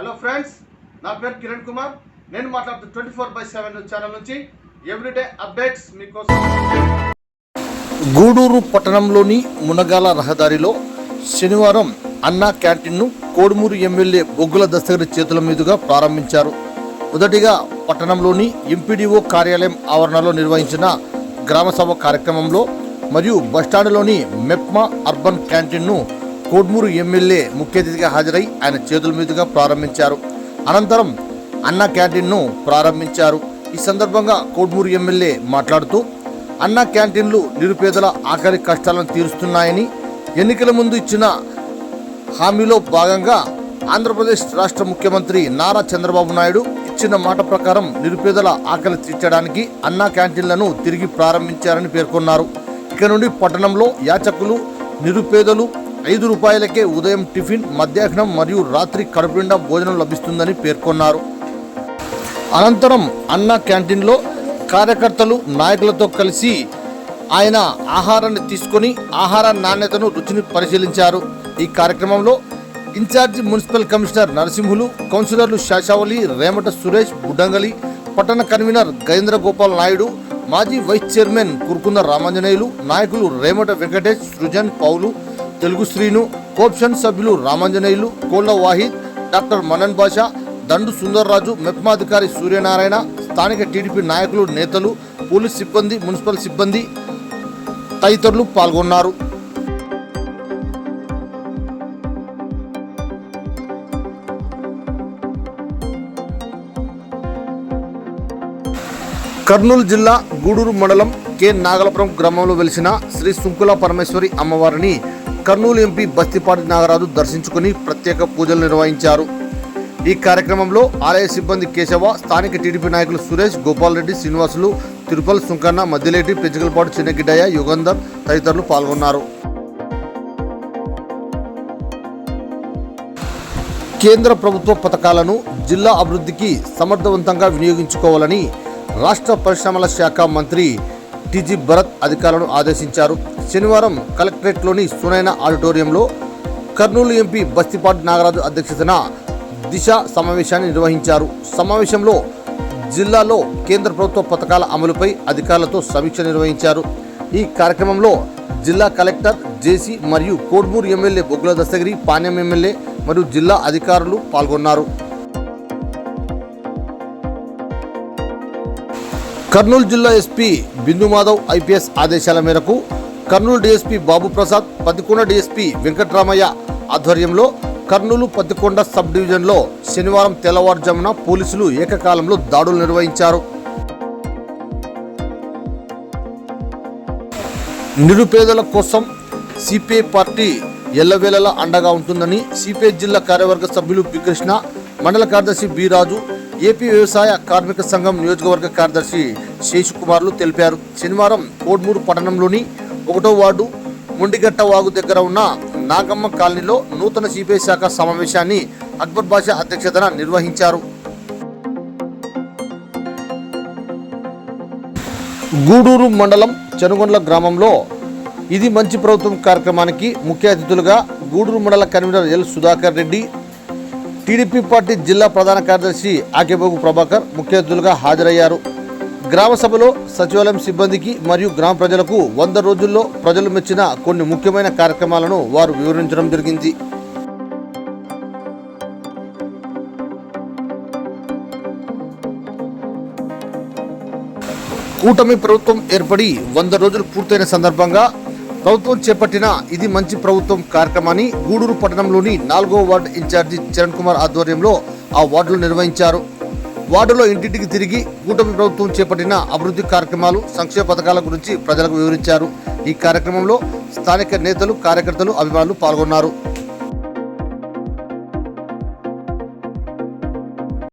Hello friends నా పేరు కిరణ్ కుమార్. నేను మాట్లాడుతూ twenty four by seven channel నుంచి ఎవ్రీడే అప్డేట్స్ మీకోసం. గూడూరు పట్టణంలోని మునగాల రహదారిలో శనివారం అన్నా క్యాంటీన్ను కోడుమూరు ఎమ్మెల్యే బొగ్గుల దస్తగిరి చేతుల మీదుగా ప్రారంభించారు. మొదటిగా పట్టణంలోని ఎంపీడీఓ కార్యాలయం ఆవరణలో నిర్వహించిన గ్రామసభ కార్యక్రమంలో మరియు బస్టాండ్లోని మెప్మా అర్బన్ క్యాంటీన్ను కోడ్మూరు ఎమ్మెల్యే ముఖ్య అతిథిగా హాజరై ఆయన చేతుల మీదుగా ప్రారంభించారు. అనంతరం అన్నా క్యాంటీన్ను ప్రారంభించారు. ఈ సందర్భంగా కోడ్మూరు ఎమ్మెల్యే మాట్లాడుతూ అన్నా క్యాంటీన్లు నిరుపేదల ఆఖరి కష్టాలను తీరుస్తున్నాయని ఎన్నికల ముందు ఇచ్చిన హామీలో భాగంగా ఆంధ్రప్రదేశ్ రాష్ట్ర ముఖ్యమంత్రి నారా చంద్రబాబు నాయుడు ఇచ్చిన మాట ప్రకారం నిరుపేదల ఆకలి తీర్చడానికి అన్నా క్యాంటీన్లను తిరిగి ప్రారంభించారని పేర్కొన్నారు. ఇక నుండి పట్టణంలో యాచకులు నిరుపేదలు ఐదు రూపాయలకే ఉదయం టిఫిన్ మధ్యాహ్నం మరియు రాత్రి కడుపునిండా భోజనం లభిస్తుందని పేర్కొన్నారు. అనంతరం అన్న క్యాంటీన్లో కార్యకర్తలు నాయకులతో కలిసి ఆయన ఆహారాన్ని తీసుకొని ఆహార నాణ్యతను రుచిని పరిశీలించారు. ఈ కార్యక్రమంలో ఇన్ఛార్జి మున్సిపల్ కమిషనర్ నరసింహులు కౌన్సిలర్లు శాశావళి రేమట సురేష్ బుడ్డంగలి పట్టణ కన్వీనర్ గజేంద్ర గోపాల్ నాయుడు మాజీ వైస్ చైర్మన్ కురుకుంద రామాంజనేయులు నాయకులు రేమట వెంకటేష్ సృజన్ పౌలు తెలుగు శ్రీను కోప్షన్ సభ్యులు రామాంజనేయులు కోళ్ళ వాహిద్ డాక్టర్ మనన్ బాషా దండు సుందర్రాజు మెప్మాధికారి సూర్యనారాయణ స్థానిక టీడీపీ నాయకులు నేతలు పోలీస్ సిబ్బంది మున్సిపల్ సిబ్బంది తదితరులు పాల్గొన్నారు. కర్నూలు జిల్లా గూడూరు మండలం కె. నాగలపురం గ్రామంలో వెలిసిన శ్రీ సుంకుల పరమేశ్వరి అమ్మవారిని కర్నూలు ఎంపీ బస్తిపాటి నాగరాజు దర్శించుకుని ప్రత్యేక పూజలు నిర్వహించారు. ఈ కార్యక్రమంలో ఆలయ సిబ్బంది కేశవ స్థానిక టీడీపీ నాయకులు సురేష్ గోపాలరెడ్డి శ్రీనివాసులు తిరుపల్ సుంకన్న మద్దిలేటి పెంచగలపాటు చిన్నగిడ్డయ్య యుగంధర్ తదితరులు పాల్గొన్నారు. కేంద్ర ప్రభుత్వ పథకాలను జిల్లా అభివృద్ధికి సమర్థవంతంగా వినియోగించుకోవాలని రాష్ట్ర పరిశ్రమల శాఖ మంత్రి టిజి భరత్ అధికారులను ఆదేశించారు. శనివారం కలెక్టరేట్లోని సునైన ఆడిటోరియంలో కర్నూలు ఎంపీ బస్తిపాటి నాగరాజు అధ్యక్షతన దిశ సమావేశాన్ని నిర్వహించారు. సమావేశంలో జిల్లాలో కేంద్ర ప్రభుత్వ పథకాల అమలుపై అధికారులతో సమీక్ష నిర్వహించారు. ఈ కార్యక్రమంలో జిల్లా కలెక్టర్ జేసీ మరియు కోడ్మూరు ఎమ్మెల్యే బొగ్గుల దస్తగిరి పాణ్యం ఎమ్మెల్యే మరియు జిల్లా అధికారులు పాల్గొన్నారు. కర్నూలు జిల్లా ఎస్పీ బిందు మాధవ్ ఐపీఎస్ ఆదేశాల మేరకు కర్నూలు డీఎస్పీ బాబు ప్రసాద్ పత్తికొండ డీఎస్పీ వెంకట్రామయ్య ఆధ్వర్యంలో కర్నూలు పత్తికొండ సబ్ డివిజన్లో శనివారం తెల్లవారుజామున పోలీసులు ఏకకాలంలో దాడులు నిర్వహించారు. నిరుపేదల కోసం సిపిఐ పార్టీ ఎల్లవేళలా అండగా ఉంటుందని సిపిఐ జిల్లా కార్యవర్గ సభ్యులు బి కృష్ణ మండల కార్యదర్శి బి రాజు ఏపీ వ్యవసాయ కార్మిక సంఘం నియోజకవర్గ కార్యదర్శి శేషుకుమార్లు తెలిపారు. శనివారం కోడ్మూరు పట్టణంలోని ఒకటో వార్డు ముండిగట్ట వాగు దగ్గర ఉన్న నాగమ్మ కాలనీలో నూతన సిపిఐ శాఖ సమావేశాన్ని అక్బర్ బాషా అధ్యక్షతన నిర్వహించారు. గూడూరు మండలం చెనుగొండ్ల గ్రామంలో ఇది మంచి ప్రభుత్వం కార్యక్రమానికి ముఖ్య అతిథులుగా గూడూరు మండల convener L Sudhakar Reddy TDP party జిల్లా ప్రధాన కార్యదర్శి ఆకేబాబు ప్రభాకర్ ముఖ్య అతిథులుగా హాజరయ్యారు. గ్రామ సభలో సచివాలయం సిబ్బందికి మరియు గ్రామ ప్రజలకు వంద రోజుల్లో ప్రజలు మెచ్చిన కొన్ని ముఖ్యమైన కార్యక్రమాలను వారు వివరించడం జరిగింది. కూటమి ప్రభుత్వం ఏర్పడి వంద రోజులు పూర్తయిన సందర్భంగా ప్రభుత్వం చేపట్టిన ఇది మంచి ప్రభుత్వం కార్యక్రమాన్ని గూడూరు పట్టణంలోని నాలుగో వార్డు ఇన్ఛార్జి చరణ్ కుమార్ ఆధ్వర్యంలో ఆ వార్డులో నిర్వహించారు. వార్డులో ఇంటింటికి తిరిగి కూటమి ప్రభుత్వం చేపట్టిన అభివృద్ధి కార్యక్రమాలు సంక్షేమ పథకాల గురించి ప్రజలకు వివరించారు. ఈ కార్యక్రమంలో స్థానిక నేతలు కార్యకర్తలు అభిమానులు పాల్గొన్నారు.